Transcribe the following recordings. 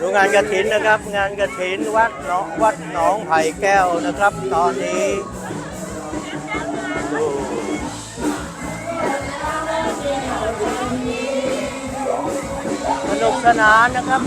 ดูงานกระถินนะครับ งานกระถินวัดหนองวัดหนองไผ่แก้วนะครับ ตอนนี้ดูสนุกสนานนะครับ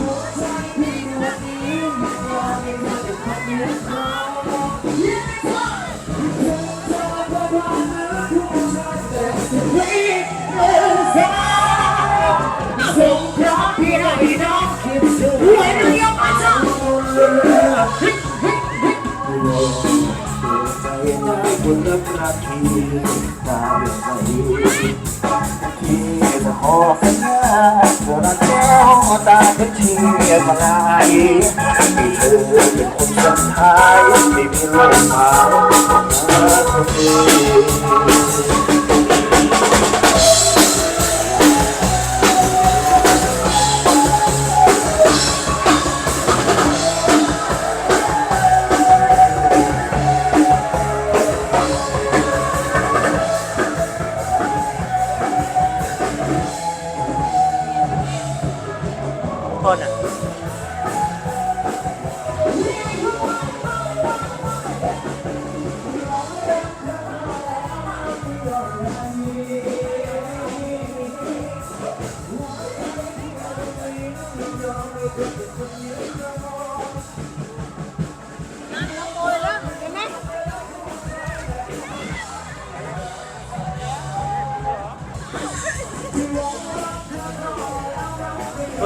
ตาเป็นเชียมาลายเธอเป็นคนสุดท้ายที่มีลกมาคนเดียว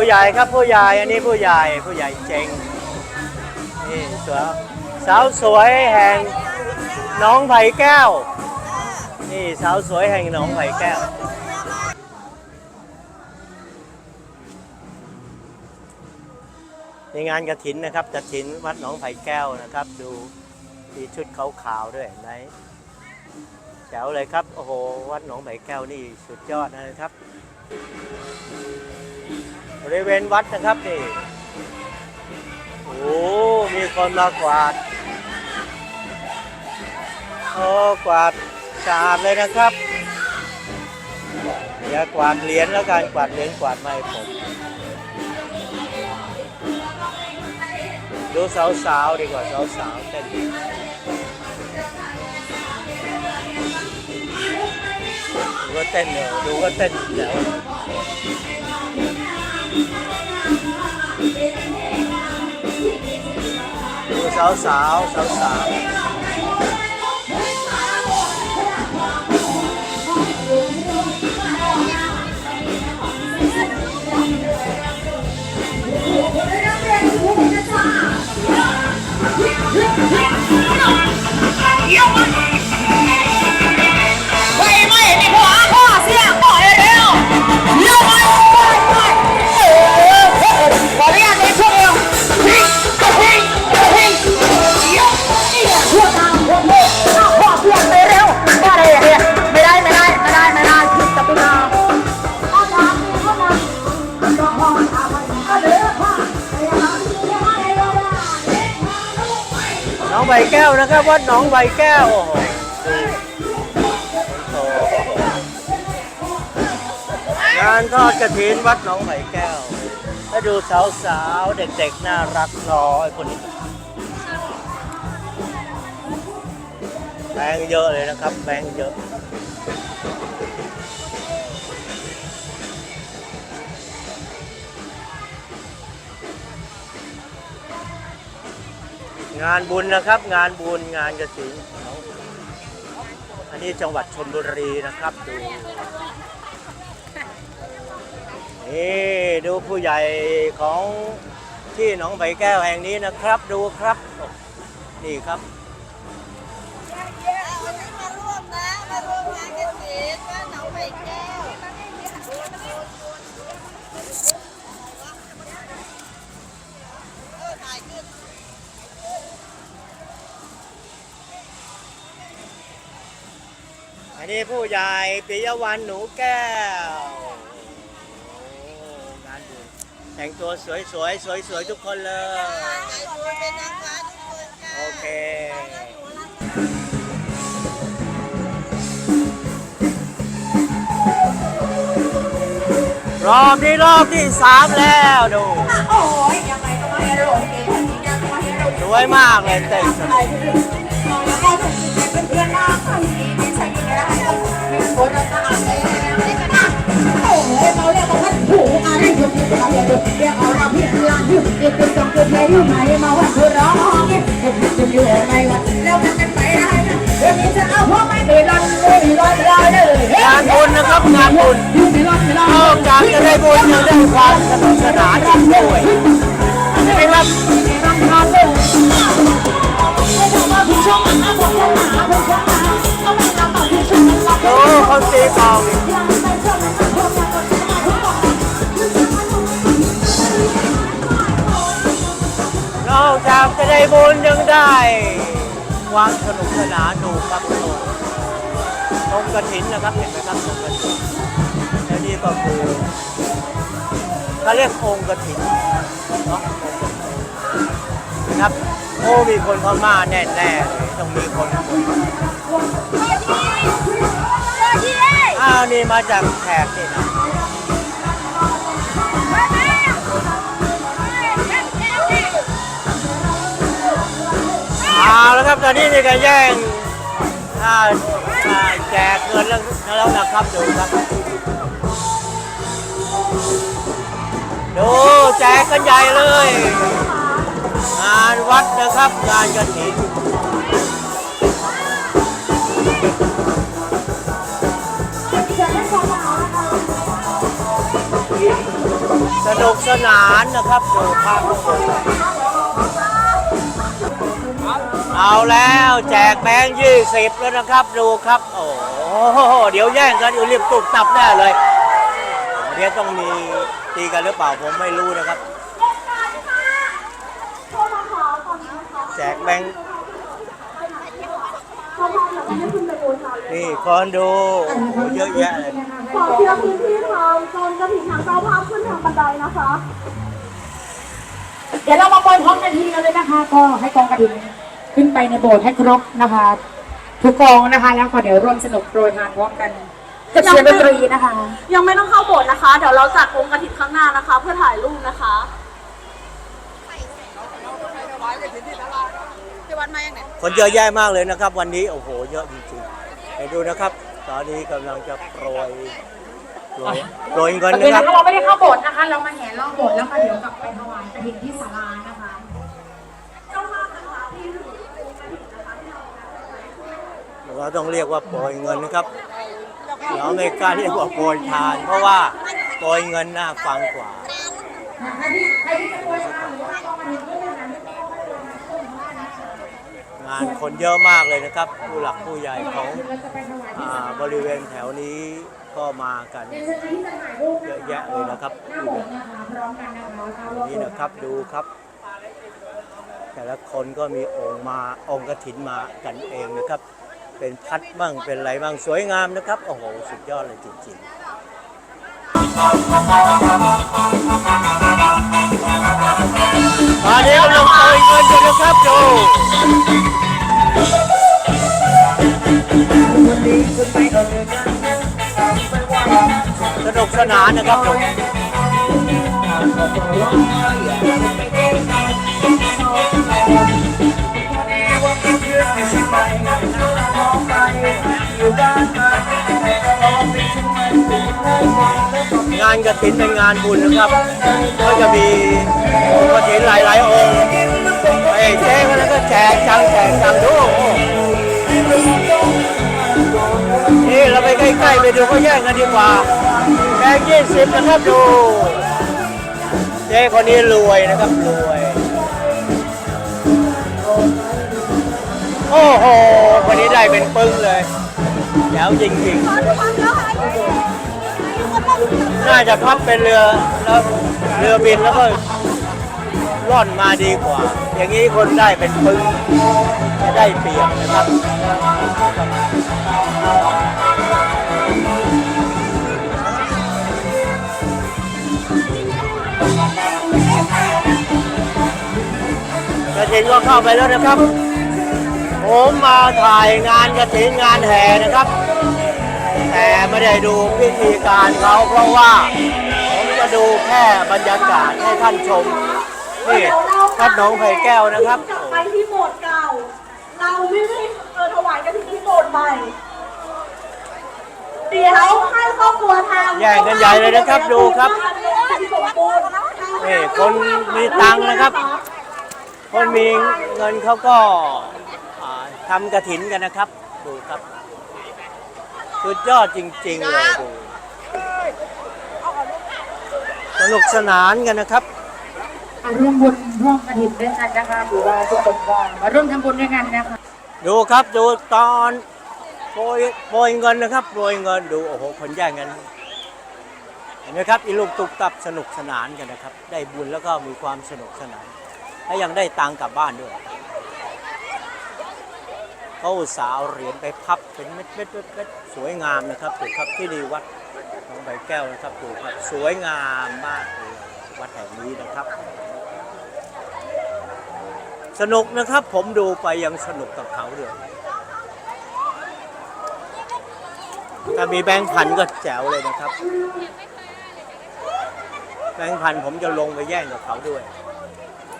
ใหญ่ครับผู้ใหญ่อันนี้ผู้ใหญ่ผู้ใหญ่เจงนี่สาวสาวสวยแห่งน้องไผ่แก้ว นี่สาวสวยแห่งหนองไผ่แก้วในงานกระถินนะครับกระถินวัดหนองไผ่แก้วนะครับ ดูมีชุดขาวๆด้วยเห็นแจ๋วเลยครับ โอ้โห วัดหนองไผ่แก้วนี่สุดยอดนะครับ ริเวณวัดนะครับนี่โอ้มีคนมากวาดโอ้กวาดสะอาดเลยนะครับอย่ากวาดเหรียญแล้วกันกวาดเหรียญกวาดไม่ผมดูสาวๆดีกว่าสาวๆเต้นดูก็เต้นเนอะดูก็เต้นเดี๋ยว ดูสาวสาวสาวสาว น้องใบแก้วนะครับวัดหนองใบแก้วงานทอดกระถินวัดหนองใบแก้วแล้วดูสาวสาวๆ เด็กๆ น่ารักน้อยคนนี้แบงเยอะเลยนะครับแบงเยอะ งานบุญนะครับ งานบุญงานกระสินอันนี้จังหวัดชนบุรีนะครับดูนี่ดูผู้ใหญ่ของที่หนองไผ่แก้วแห่งนี้นะครับดูครับ นี่ครับ นนี้ผู้ใหญ่ปิยวันหนูแก้วงานบุญแต่งตัวสวยๆสวยๆทุกคนเลยถ่ายตัวเป็นนางฟ้าทุกคนค่ะโอเค รอบนี้รอบที่สามแล้วดู โอ้ยยังไงก็ม่ให้เราเก่งยังไงก็ไม่ให้เราสวยมากเลยเต้นสนุกแล้วก็เป็นเพื่อนรักใครดีให้เรามีคนรักกันเลยโอ้ยเรากเลยเด็กเป็นสองคนนี้ งเด็กจะอยู่ไหนวะแล้วมันกันไปได้นะเดี๋ยวนี้จะเอาพวกไม่ได้รันไม่ได้รันได้เลยงานบุญนะครับงานบุญไม่รันไม่รันนอกจากจะได้บุญยังได้ความสนุกสนานอีกด้วยใช่ไหมครับ อะดูเขาตีกลองนอกจากจะได้บุญยังได้ความสนุกสนานดูครับตรงตรงกระถินนะครับเห็นไหมครับตรงกระถินและนี่ก็คือเขาเรียกองค์กระถินเนาะองค์กฐินะครับโอ้มีคนพม่าแน่ๆเลยต้องมีคนคนอ้า มาจากแขกนี่นะเอาแล้วครับตอนนี้มีการแย่งอ่าอ่าแจกเงินแล้วแล้วนะครับดูครับดูแจกกันใหญ่เลย งานวัดนะครับงานกระถิ่น สนุกสนานนะครับดูภาพทุกคนเอาแล้วแจกแบงค์ยี่สิบแล้วนะครับดูครับ โอ้โหเดี๋ยวแย่งกันอยู่รีบตุบตับแน่เลยเดี๋ยวต้องมีตีกันหรือเปล่าผมไม่รู้นะครับ แจกแบงค์นี่คนดูโอ้โหเยอะแยะเลย ขอเคลียร์พื้นที่ทางโซนกระถิ่นทางเจ้าภาพขึ้นทางบันไดนะคะ เดี๋ยวเรามาปล่อยพร้อมกันทีกันเลยนะคะ ก็ให้กองกระดิ่งขึ้นไปในโบสถ์ให้ครบนะคะ ทุกกองนะคะ แล้วก็เดี๋ยวร่วมสนุกโปรยทานพร้อมกันกับเสียงดนตรีนะคะ ยังไม่ต้องเข้าโบสถ์นะคะ เดี๋ยวเราจัดวงกระถิ่นข้างหน้านะคะ เพื่อถ่ายรูปนะคะคนเยอะแยะมากเลยนะครับ วันนี้โอ้โห เยอะจริงๆไปดูนะครับ ตอนนี้กำลังจะโปรยโปรยโปรยเงินโอเคนะคนะรับคะเราไม่ได้เข้าโบสถ์นะคะ เรามาแห่รอบโบสถ์แล้วก็เดี๋ยวกลับไปถวายกระดิ่งที่ศาลานะคะเราต้องเรียกว่าโปรยเงินนะครับ เราไม่กล้าเรียกว่าโปรยทาน เพราะว่าโปรยเงินน่าฟังกว่า ใครที่ใครที่จะโปรยทานหรือว่ากองกระดิ่งด้วยนะคะ งานคนเยอะมากเลยนะครับ ผู้หลักผู้ใหญ่ของอ่าบริเวณแถวนี้ก็มากันเรียนเชิญที่จะถ่ายรูปเยอะแยะเลยนะครับหน้าโบสถ์นะคะพร้อมกันนะคะนี่นะครับดูครับ แต่ละคนก็มีองค์มาองค์กถินมากันเองนะครับ เป็นพัดบ้างเป็นอะไรบ้างสวยงามนะครับโอ้โหสุดยอดเลยจริง ๆ ตอนนี้กำลังโปรยเงินอยู่นะครับดูสนุกสนานนะครับดูงาน กระถินเป็นงานบุญนะครับ ก็จะมีค์กระถินหลายๆองค์ไอ้เจ๊คนนั้นก็แจกจังแจกจังดูนี่เราไปใกล้ๆไปดูเขาแย่งกันดีกว่าแบงยี่สิบนะครับดูเจ๊คนนี้รวยนะครับรวย โอ้โหวันนี้ได้เป็นปึ้งเลยแจ๋วจริงๆ น่าจะพับเป็นเรือแล้วเรือบินแล้วก็ล่อนมาดีกว่า อย่างนี้คนได้เป็นปึงจะได้เปรียบนะครับกระถินก็เข้าไปแล้วนะครับ ผมมาถ่ายงานกระถินงานแห่นะครับ แต่ไม่ได้ดูพิธีการเขาเพราะว่า ผมดูแค่บรรยากาศให้ท่านชมนี่วัดหนองไผ่แก้วนะครับกลับไปที่โบสถ์เก่า เราไม่ได้เออถวายกันที่โบสถ์ใหม่เดี๋ยวให้ครอบครัวทำแย่งกันใหญ่เลยนะครับดูครับสมบูรณ์นี่คนมีตังค์นะครับ คนมีเงินเขาก็อ่าทำกระถินกันนะครับดูครับ สุดยอดจริงๆเลยดูสนุกสนานกันนะครับ มาร่วมบุญร่วมกระถิ่นด้วยกันนะคะหรือว่าทุกคนก็มาร่วมทำบุญด้วยกันนะคะ ดูครับดูตอนโปรยโปรยเงินนะครับโปรยเงินดูโอ้โหคนแย่งกันเห็นไหมครับอีลูกตุกตับสนุกสนานกันนะครับ ได้บุญแล้วก็มีความสนุกสนานและยังได้ตังค์กลับบ้านด้วย เขาสาห์เหรียญไปพับเป็นเม็ดเม็ดเม็ดสวยงามนะครับดูกครับที่นี่วัดหนองใบแก้วนะครับดูกครับสวยงามมากเลยวัดแห่งนี้นะครับ สนุกนะครับผมดูไปยังสนุกกับเขาด้วยถ้ามีแบงค์พันก็แจ๋วเลยนะครับ แบงค์พันผมจะลงไปแย่งกับเขาด้วย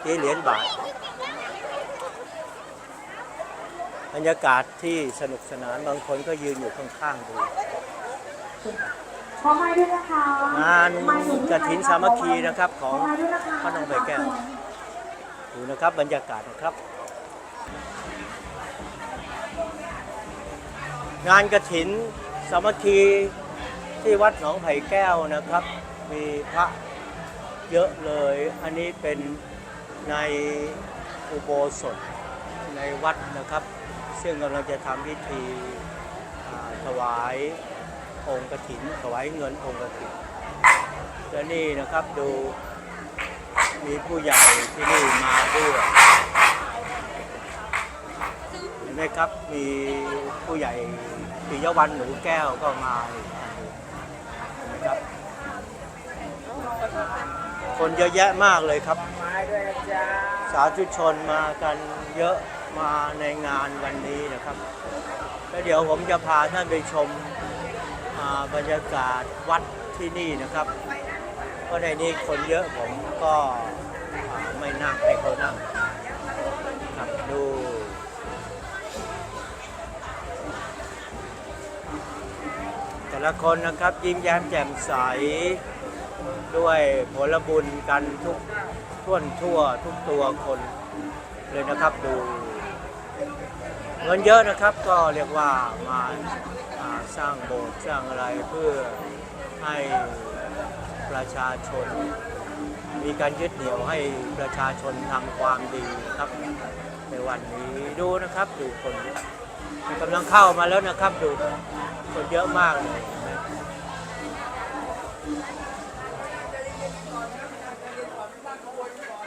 ที่เหรียญบาท บ รรยากาศที่สนุกสนานบางคนก็ยืนอยู่ข้างๆดูขอไม้ด้วยนะคะงานกฐินสามัคคีนะครับของขอไม้ด้วยนะคะพระนองใบแก้วดูนะครับบรรยากาศนะครับ งานกระถินสามัคคีที่วัดหนองไผ่แก้วนะครับ มีพระเยอะเลย อันนี้เป็นในอุโบสถในวัดนะครับ ซึ่งกำลังจะทำพิธีถวายองค์กระถินถวายเงินองค์กระถินและนี่นะครับดูมีผู้ใหญ่ที่นี่มาด้วยเห็นไหมครับมีผู้ใหญ่ปิยวันหนูแก้วก็มานหนึ่งเห็นไหมครับ คนเยอะแยะมากเลยครับ สาธุชนมากันเยอะ มาในงานวันนี้นะครับแล้วเดี๋ยวผมจะพาท่านไปชมบรรยากาศวัดที่นี่นะครับ ก็ในนี้คนเยอะผมก็ไม่นั่งให้เขานั่งครับดูแต่ละคนนะครับยิ้มแย้มแจ่มใสด้วยผลบุญกันทุกท่วนทั่วทุกตัวคนเลยนะครับดู เงินเยอะนะครับก็เรียกว่ามาสร้างโบสถ์สร้างอะไรเพื่อให้ประชาชน มีการยึดเหนี่ยวให้ประชาชนทำความดีครับ ในวันนี้ดูนะครับดูคนกำลังเข้ามาแล้วนะครับดูคนเยอะมากเลยนไหม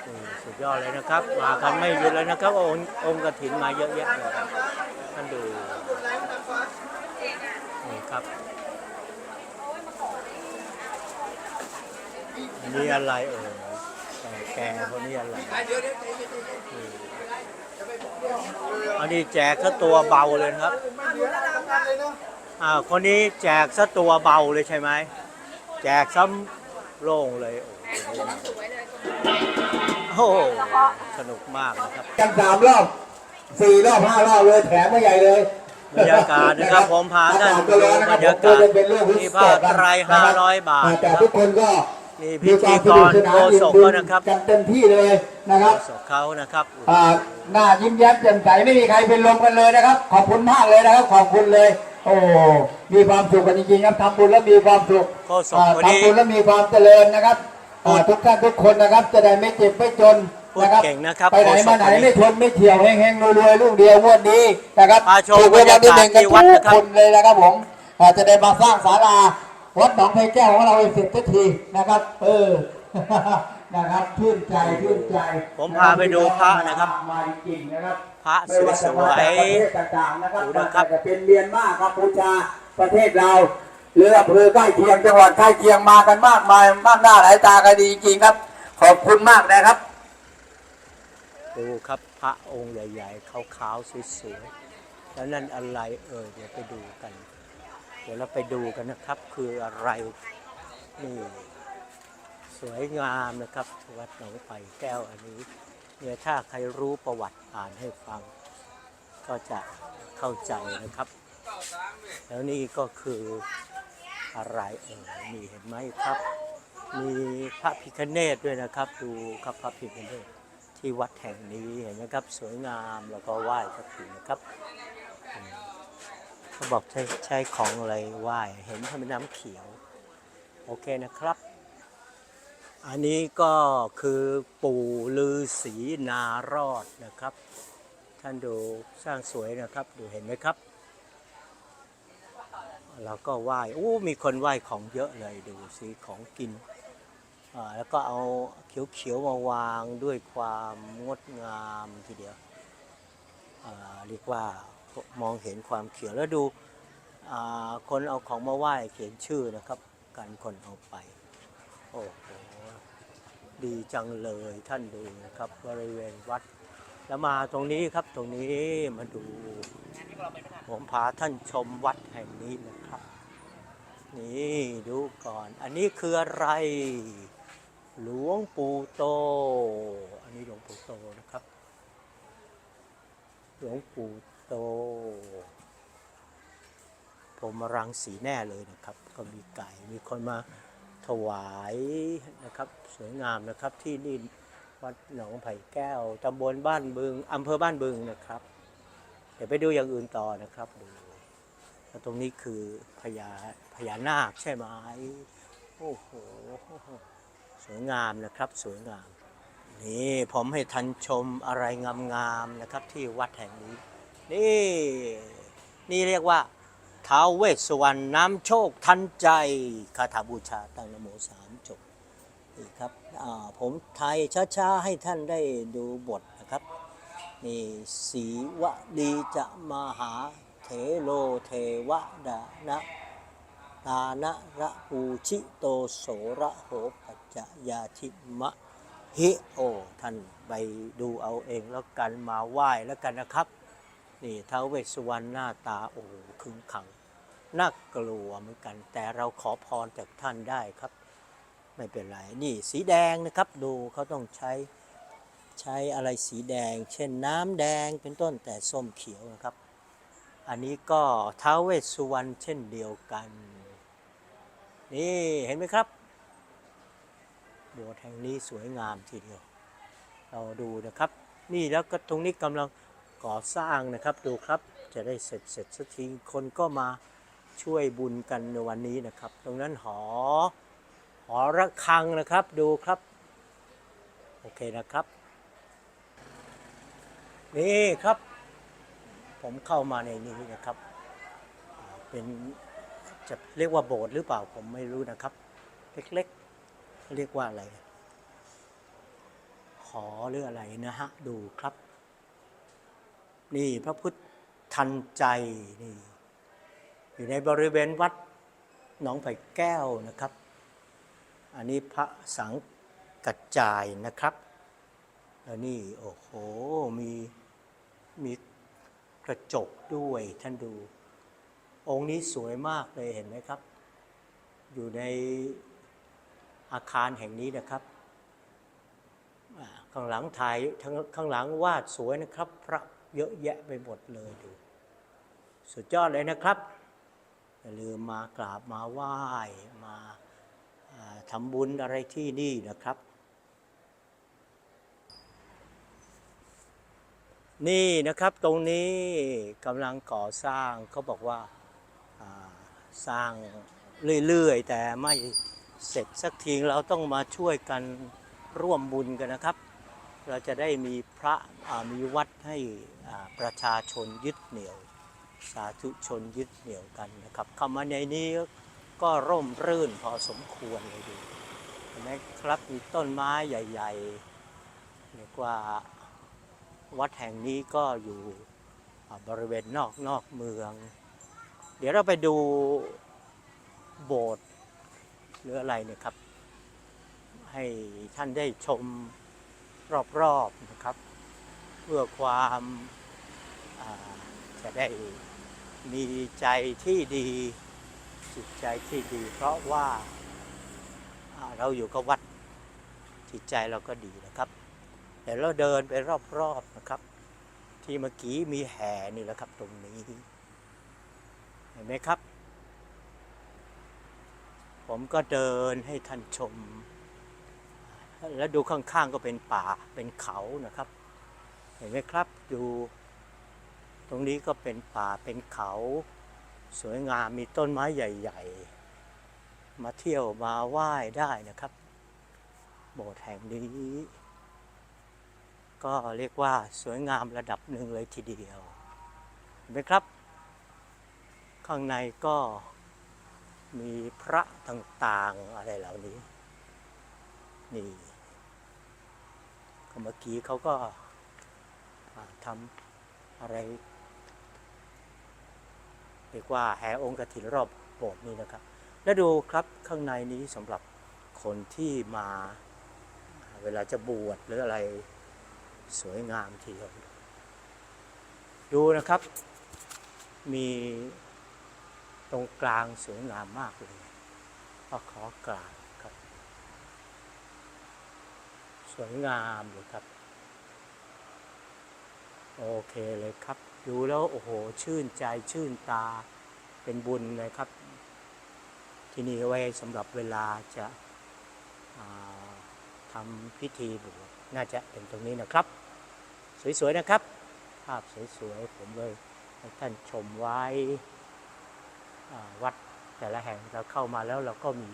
อืมสุดยอดเลยนะครับ มากันไม่หยุดเลยนะครับองค์องค์กฐินมาเยอะแยะเลยท่านดูนี่ครับ อันนี่อะไรเอ่ยแกคนนี้อะไรอันนี้แจกซะตัวเบาเลยครับอ่าคนนี้แจกซะตัวเบาเลยใช่ไหมแจกซ้ำโล่งเลยโอ้โหสนุกมากนะครับกันสามรอบสี่รอบห้ารอบเลยแถมไมาใหญ่เลยบรรยากาศนะครับผมพาท่านก็ร้อนนะครับดูบรรยากาศผมเป็นเรื่ผ้าไตรนะค500บาทแต่ทุกคนก็ มีพิธีกรโฆษกก็นะครับกันเต็มที่เลยนะครับสกเขานะครับอ่าหน้ายิ้มแย้มแจ่มใสไม่มีใครเป็นลมกันเลยนะครับ ขอบคุณมากเลยนะครับ ขอบคุณเลย โอ้มีความสุขกันจริงๆครับทำบุญแล้วมีความสุขโฆษกอ่าคนนี้ทำบุญแล้วมีความเจริญนะครับอ่าทุกท่านทุกคนนะครับ จะได้ไม่เจ็บไม่จนพูดนะครับเก่งนะครับไปไหนโฆษกมาไหนคนนี้ไม่ทนไม่เที่ยวเฮงๆรวยๆลูกเดียวงวดนี้นะครับมาชมถูกรางวัลที่หนึ่งกันบรรยากาศที่วัดทุนะกครับคนเลยนะครับผมอ่าจะได้มาสร้างศาลา วัดหนองไผ่แก้วของเราให้เสร็จสักทีนะครับ เออนะครับชื่นใจชื่นใจ ผมพาไปดูพระนะครับมาจริงๆนะครับ พระไม่ว่าสจะวมาจากยประเทศต่างๆนะครับดูนะครับไม่ว่าจะเป็นเมียนมากัมพูชาประเทศเราหรืออำเภอใกล้เคียงจังหวัดใกล้เคียงมากันมากมายมากหน้าหลายตากันดีจริงๆครับ ขอบคุณมากนะครับดูครับพระองค์ใหญ่ ๆขาวๆสวยๆแล้วนั่นอะไรเอ่ยเดี๋ยวไปดูกัน เดี๋ยวเราไปดูกันนะครับคืออะไรนี่สวยงามนะครับ วัดหนองไผ่แก้วอันนี้เนี่ยถ้าใครรู้ประวัติอ่านให้ฟัง ก็จะเข้าใจนะครับ แล้วนี่ก็คืออะไรเออนี่เห็นไหมครับ มีพระพิคเนตด้วยนะครับ ดูครับพระพิคเนตที่วัดแห่งนี้เห็นไหมครับ สวยงามแล้วก็ไหว้ก็ถือนะครับ เขาบอกใช้ใช้ของอะไรไหว้เห็นทำเป็นน้ำเขียว โอเคนะครับ อันนี้ก็คือปู่ลือศรีนารอดนะครับ ท่านดูสร้างสวยนะครับ ดูเห็นไหมครับเราก็ไหว้อู้มีคนไหว้ของเยอะเลยดูสิของกินแล้วก็เอาเขียวๆมาวางด้วยความงดงามทีเดียวเรียกว่า มองเห็นความเขียวแล้วดูคนเอาของมาไหว้เขียนชื่อนะครับ การคนเอาไป โอ้โหดีจังเลยท่านดูนะครับ บริเวณวัด แล้วมาตรงนี้ครับตรงนี้มาดู ผมพาท่านชมวัดแห่งนี้นะครับ นี่ดูก่อน อันนี้คืออะไร หลวงปู่โต อันนี้หลวงปู่โตนะครับ หลวงปู่ โตผมรังสีแน่เลยนะครับ ก็มีไก่มีคนมาถวายนะครับ สวยงามนะครับที่นี่วัดหนองไผ่แก้วตำบลบ้านบึงอำเภอบ้านบึงนะครับ เดี๋ยวไปดูอย่างอื่นต่อนะครับดูแล้วตรงนี้คือพญาพญานาคใช่ไหมโอ้โหสวยงามนะครับสวยงาม นี่ผมให้ทันชมอะไรงามๆนะครับที่วัดแห่งนี้ นี่ นี่เรียกว่าท้าวเวสสวรรณน้ำโชคทันใจคาถาบูชาตั้งนโมสามจบนี่ครับผมไทยช้าๆ ให้ท่านได้ดูบทนะครับนี่สีวะดีจะมาหาเถโลเทวดานะตานะระปูชิโตโสระโหปัจจยาธิมะฮิโอ ท่านไปดูเอาเองแล้วกันมาไหว้แล้วกันนะครับ นี่ท้าวเวสสุวรรณหน้าตาโอ้ขึงขังน่ากลัวเหมือนกัน แต่เราขอพรจากท่านได้ครับ ไม่เป็นไร นี่สีแดงนะครับดูเขาต้องใช้ใช้อะไรสีแดง เช่นน้ำแดงเป็นต้นแต่ส้มเขียวนะครับ อันนี้ก็ท้าวเวสสุวรรณเช่นเดียวกัน นี่เห็นไหมครับโบสถ์แห่งนี้สวยงามทีเดียว เราดูนะครับ นี่แล้วก็ตรงนี้กำลัง ก่อสร้างนะครับดูครับจะได้เสร็จเสร็จสักทีคนก็มาช่วยบุญกันในวันนี้นะครับ ตรงนั้นหอ หอระฆังนะครับดูครับ โอเคนะครับ นี่ครับ ผมเข้ามาในนี้นะครับ เป็นจะเรียกว่าโบสถ์หรือเปล่าผมไม่รู้นะครับ เล็กๆเรียกว่าอะไรหอหรืออะไรนะฮะดูครับ นี่พระพุทธทันใจนี่อยู่ในบริเวณวัดหนองไผ่แก้วนะครับ อันนี้พระสังกัจจายนะครับแล้วนี่โอ้โหมีมีกระจกด้วยท่านดู องค์นี้สวยมากเลยเห็นไหมครับ อยู่ในอาคารแห่งนี้นะครับข้างหลังถ่ายข้งข้างหลังวาดสวยนะครับ พระ เยอะแยะไปหมดเลยดู สุดยอดเลยนะครับ อย่าลืมมากราบมาไหว้มาทำบุญอะไรที่นี่นะครับ นี่นะครับตรงนี้กำลังก่อสร้างเขาบอกว่าอ่าสร้างเรื่อยๆ แต่ไม่เสร็จสักทีเราต้องมาช่วยกันร่วมบุญกันนะครับ เราจะได้มีพระมีวัดให้ประชาชนยึดเหนี่ยว สาธุชนยึดเหนี่ยวกันนะครับเข้ามาในนี้ก็ร่มรื่นพอสมควรเลยดูเห็นไหมครับมีต้นไม้ใหญ่ๆเรียกว่าวัดแห่งนี้ก็อยู่บริเวณนอกนอกเมือง เดี๋ยวเราไปดูโบสถ์หรืออะไรเนี่ยครับ ให้ท่านได้ชม รอบๆนะครับ เพื่อความาจะได้มีใจที่ดีจิตใจที่ดี เพราะว่าอ่าเราอยู่กับวัดจิตใจเราก็ดีนะครับเดี๋ยวเราเดินไปรอบๆนะครับ ที่เมื่อกี้มีแห่นี่แหละครับตรงนี้ เห็นไหมครับ ผมก็เดินให้ท่านชม แล้วดูข้างๆก็เป็นป่าเป็นเขานะครับ เห็นไหมครับดูตรงนี้ก็เป็นป่าเป็นเขา สวยงามมีต้นไม้ใหญ่ ๆ มาเที่ยวมาไหว้ได้นะครับ โบสถ์แห่งนี้ ก็เรียกว่าสวยงามระดับหนึ่งเลยทีเดียว เห็นไหมครับ ข้างในก็มีพระต่างๆอะไรเหล่านี้นี่ เมื่อกี้เขาก็ทำอะไรเรียกว่าแห่องค์กฐินรอบโบสถ์นี่นะครับ แล้วดูครับข้างในนี้สำหรับคนที่มาเวลาจะบวชหรืออะไรสวยงามทีเดียวดูนะครับ มีตรงกลางสวยงามมากเลยพระขอกลาบ สวยงามเลยครับ โอเคเลยครับ ดูแล้วโอ้โห ชื่นใจชื่นตาเป็นบุญเลยครับ ที่นี่ไว้สำหรับเวลาจะาทำพิธีบวชน่าจะเป็นตรงนี้นะครับ สวยๆนะครับ ภาพสวยๆผมเลยให้ท่านชมไว้อ่าวัดแต่ละแห่งเราเข้ามาแล้วเราก็มี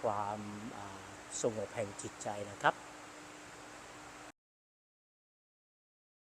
ความาสงบแห่งจิตใจนะครับ